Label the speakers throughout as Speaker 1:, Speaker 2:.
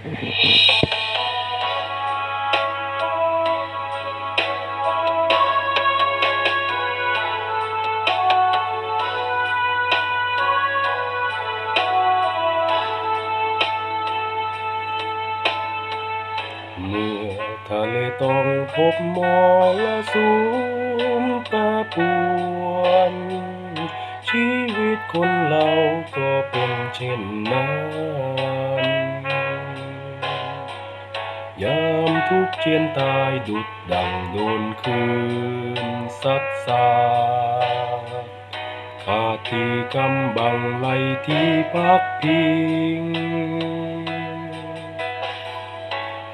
Speaker 1: เมื่อทะเลต้องพบมรสุมแปรปวนชีวิตคนเราก็เป็นเช่นนั้น ทุกเจียนตายดุดดังโดนคืนซัดสาขาดที่กำบังไหลที่พักพิง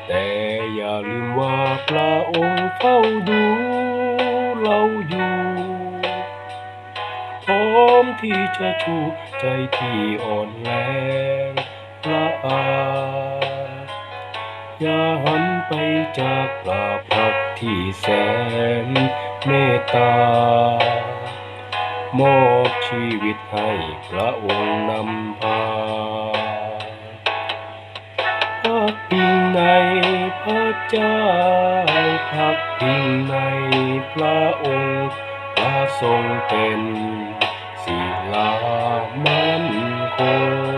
Speaker 1: แต่อย่าลืมว่าพระองค์เฝ้าดูเราอยู่พร้อมที่จะชูใจที่อ่อนแรงละอาอย่าหัน จากลาพักที่แสนเมตตามอบชีวิตให้พระองค์นำพาพักพิงในพระเจ้าพักพิงในพระองค์พระทรงเป็นศิลามั่นค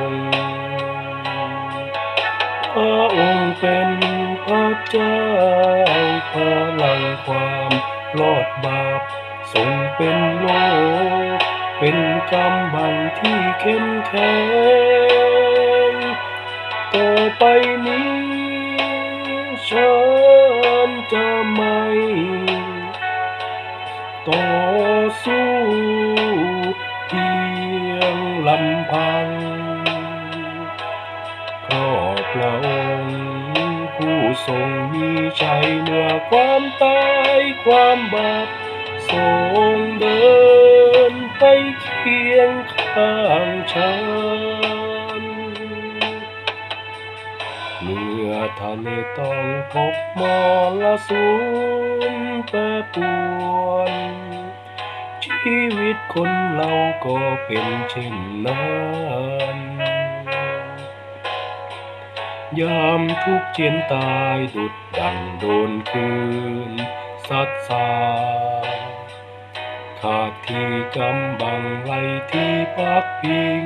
Speaker 1: งพระองค์เป็น พระเจ้าพลังความรอดบาปทรงเป็นโลก เป็นกำบังที่เข้มแข็งต่อไปนี้ฉันจะไม่ต่อสู้เพียงลำพังเพราะพระองค์ ทรงมีชัยเหนือความตายความบาปทรงเดินไปเคียงข้างฉันเมื่อทะเลต้องพบมรสุมแปรปวนชีวิตคนเราก็เป็นเช่นนั้น ยามทุกเจียนตายดุดดังโดนคืนซัดสาขาดที่กำบังไหลที่พักพิง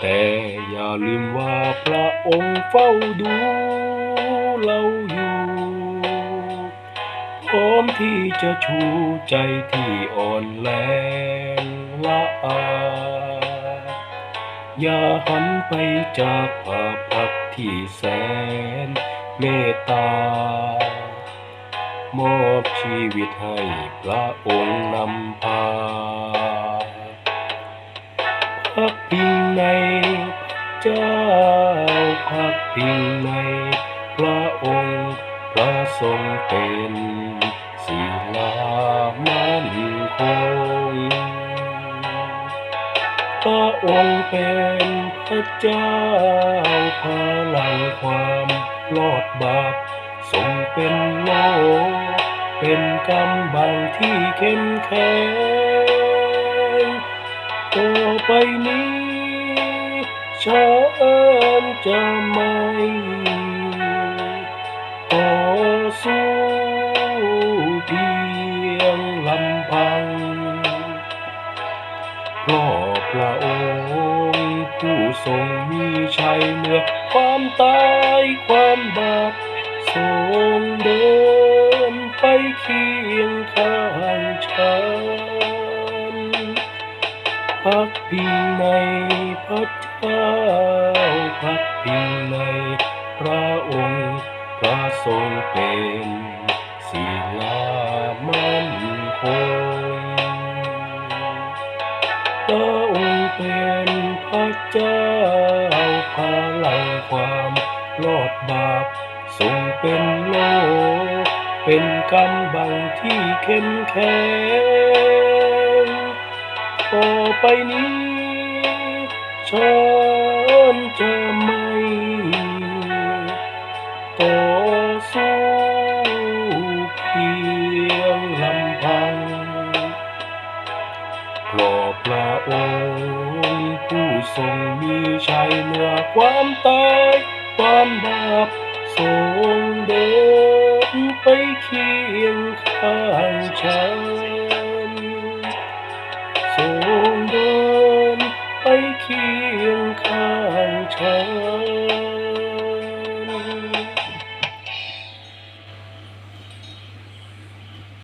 Speaker 1: แต่อย่าลืมว่าพระองค์เฝ้าดูเราอยู่ พร้อมที่จะชูใจที่อ่อนแรงละอา อย่าหันไปจากภาพพักที่แสนเมตตามอบชีวิตให้พระองค์นำพาพักพิงในพระเจ้าพักพิงในพระองค์พระทรงเป็นศิลามั่นคง พระองค์เป็นพระเจ้าพลังความรอดบาปทรงเป็นโลเป็นกำบังที่เข้มแข็งต่อไปนี้ฉันจะไม่ พระองค์ผู้ทรงมีชัยเหนือความตายความบาปทรงเดินไปเคียงข้างฉันพักพิงในพระเจ้าพักพิงในพระองค์พระทรงเป็นศิลามั่นคง เป็นพระเจ้าพลังความรอดบาปทรงเป็นโล เป็นกำบังที่เข้มแข็งต่อไปนี้ฉันจะไม่ต่อสู้เพียงลำพังเพราะพระองค์ ผู้ทรงมีชัยเหนือความตายความบาปทรงเดินไปเคียงข้างฉัน